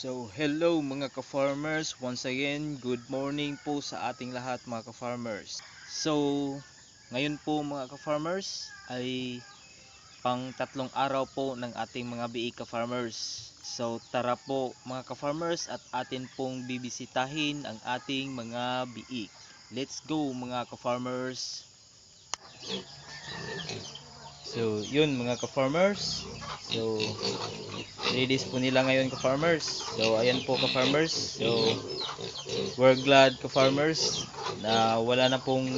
So, hello mga ka-farmers. Once again, good morning po sa ating lahat mga ka-farmers. So, ngayon po mga ka-farmers ay pang tatlong araw po ng ating mga BI ka-farmers. So, tara po mga ka-farmers at atin pong bibisitahin ang ating mga BI. Let's go mga ka-farmers. So, yun mga ka-farmers. So, release po nila ngayon ka-farmers. So, ayan po ka-farmers. So, we're glad ka-farmers na wala na pong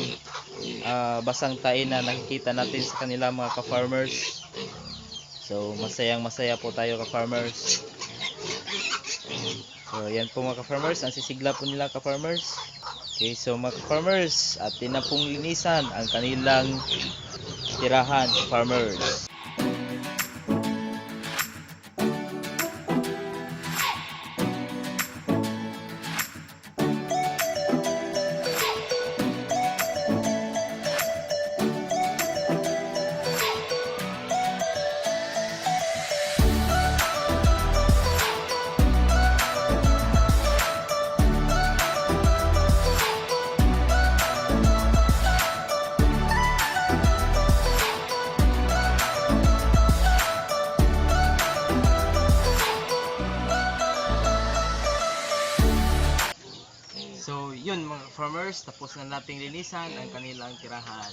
ah, basang tae na nakikita natin sa kanila mga ka-farmers. So, masayang masaya po tayo ka-farmers. So, ayan po mga ka-farmers. Ang sisigla po nila ka-farmers. Okay, so mga ka-farmers, atin na pong linisan ang kanilang tirahan farmers. Farmers, tapos na nating linisan ang kanilang tirahan.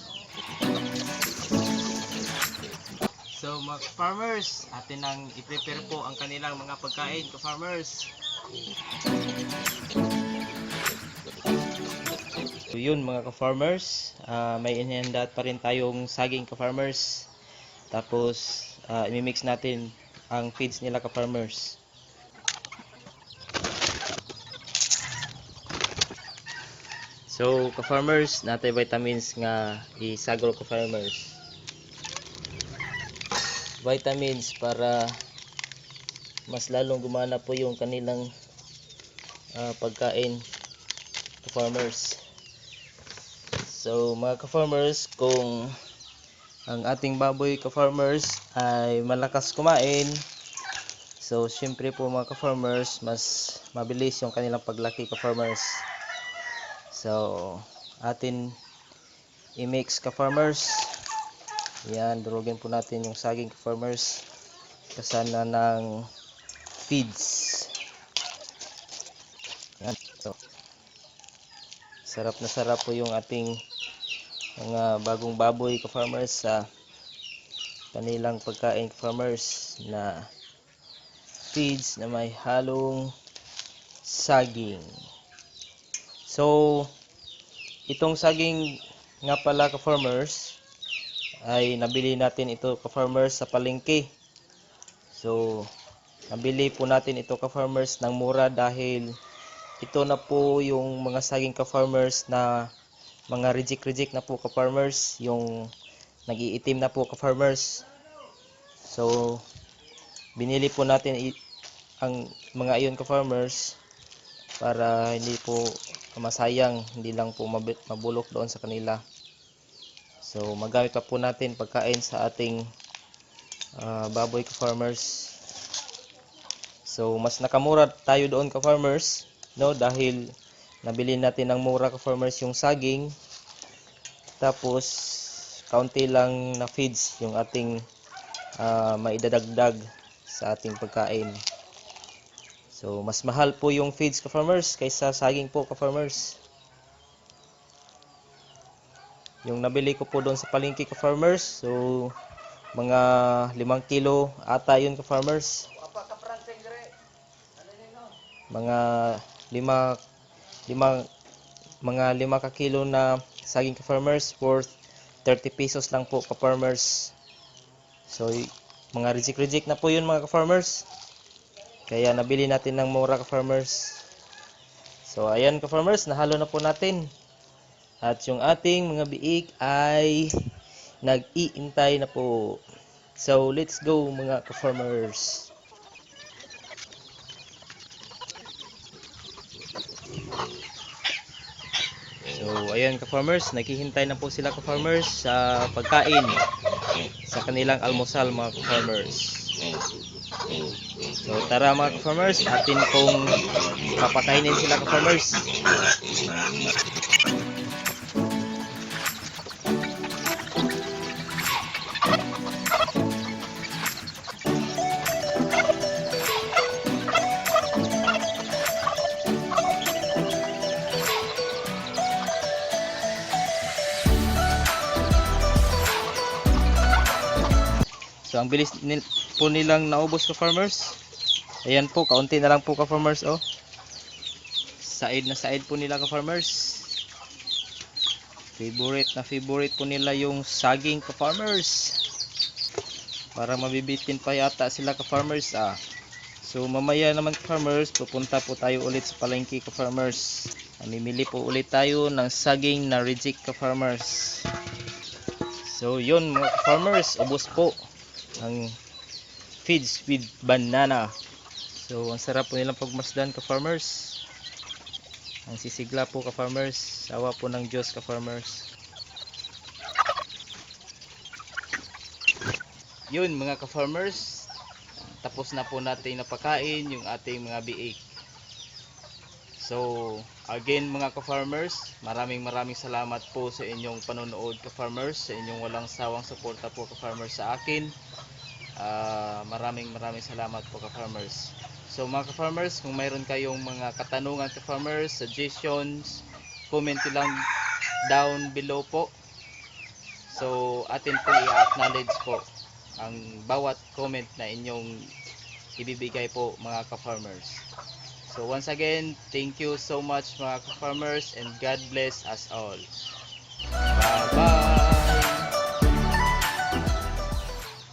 So, mga farmers, atin nang i-prepare po ang kanilang mga pagkain, ka-farmers. So, yun mga ka-farmers, ah, may inihanda pa rin tayong saging ka-farmers. Tapos, ah, imimix natin ang feeds nila ka-farmers. So, ka-farmers, natay vitamins nga isagol ka-farmers. Vitamins para mas lalong gumana po yung kanilang ah, pagkain ka-farmers. So, mga ka-farmers, kung ang ating baboy ka-farmers ay malakas kumain, so syempre po mga ka-farmers, mas mabilis yung kanilang paglaki ka-farmers. So, atin i-mix ka farmers. Yan, durugin po natin yung saging ka farmers. Kasana ng feeds. Yan. So, sarap na sarap po yung ating mga bagong baboy ka farmers sa kanilang pagkain ka farmers na feeds na may halong saging. So, itong saging nga pala ka-farmers ay nabili natin ito ka-farmers sa palengke. So, nabili po natin ito ka-farmers ng mura dahil ito na po yung mga saging ka-farmers na mga reject-reject na po ka-farmers, yung nag-iitim na po ka-farmers. So, binili po natin ang mga iyon ka-farmers para hindi po masayang hindi lang po mabulok doon sa kanila. So magamit pa po natin pagkain sa ating ah, baboy ka farmers so mas nakamura tayo doon ka farmers no? Dahil nabili natin ng mura ka farmers yung saging. Tapos kaunti lang na feeds yung ating ah, maidadagdag sa ating pagkain So, mas mahal po yung feeds ka farmers kaysa saging po ka farmers. Yung nabili ko po doon sa palengke ka farmers, so mga 5 kilo ata yun ka farmers. Mga 5 lima mga 5 ka kilo na saging ka farmers worth 30 pesos lang po ka farmers. So, mga reject-reject na po yun mga ka farmers. Kaya nabili natin ng mura ka farmers. So ayan ka farmers, nahalo na po natin. At yung ating mga biik ay nag-iintay na po. So let's go mga ka farmers. So ayan ka farmers, naghihintay na po sila ka farmers sa pagkain sa kanilang almusal mga ka farmers. So tara mga ka-farmers, atin pong papakainin sila ka-farmers. So ang bilis nil, po nilang naubos ka farmers. Ayan po, kaunti na lang po ka farmers oh. Side na side po nila ka farmers. Favorite na favorite po nila yung saging ka farmers. Para mabibitin pa yata sila ka farmers ah. So mamaya naman ka farmers, pupunta po tayo ulit sa palengke ka farmers. Mamimili po ulit tayo ng saging na reject ka farmers. So yun mga farmers, ubos po ang feeds with banana. So, ang sarap po nilang pagmasdan ka farmers. Ang sisigla po ka farmers. Sawa po ng Diyos ka farmers. Yun mga ka farmers. Tapos na po natin napakain yung ating mga biik. So, again mga ka farmers, maraming maraming salamat po sa inyong panonood ka farmers, sa inyong walang sawang suporta po ka farmers sa akin. Ah, maraming maraming salamat po ka-farmers. So mga ka-farmers, kung mayroon kayong mga katanungan ka-farmers, suggestions, comment lang down below po. So atin po i-acknowledge po ang bawat comment na inyong ibibigay po mga ka-farmers. So once again, thank you so much mga ka-farmers and God bless us all.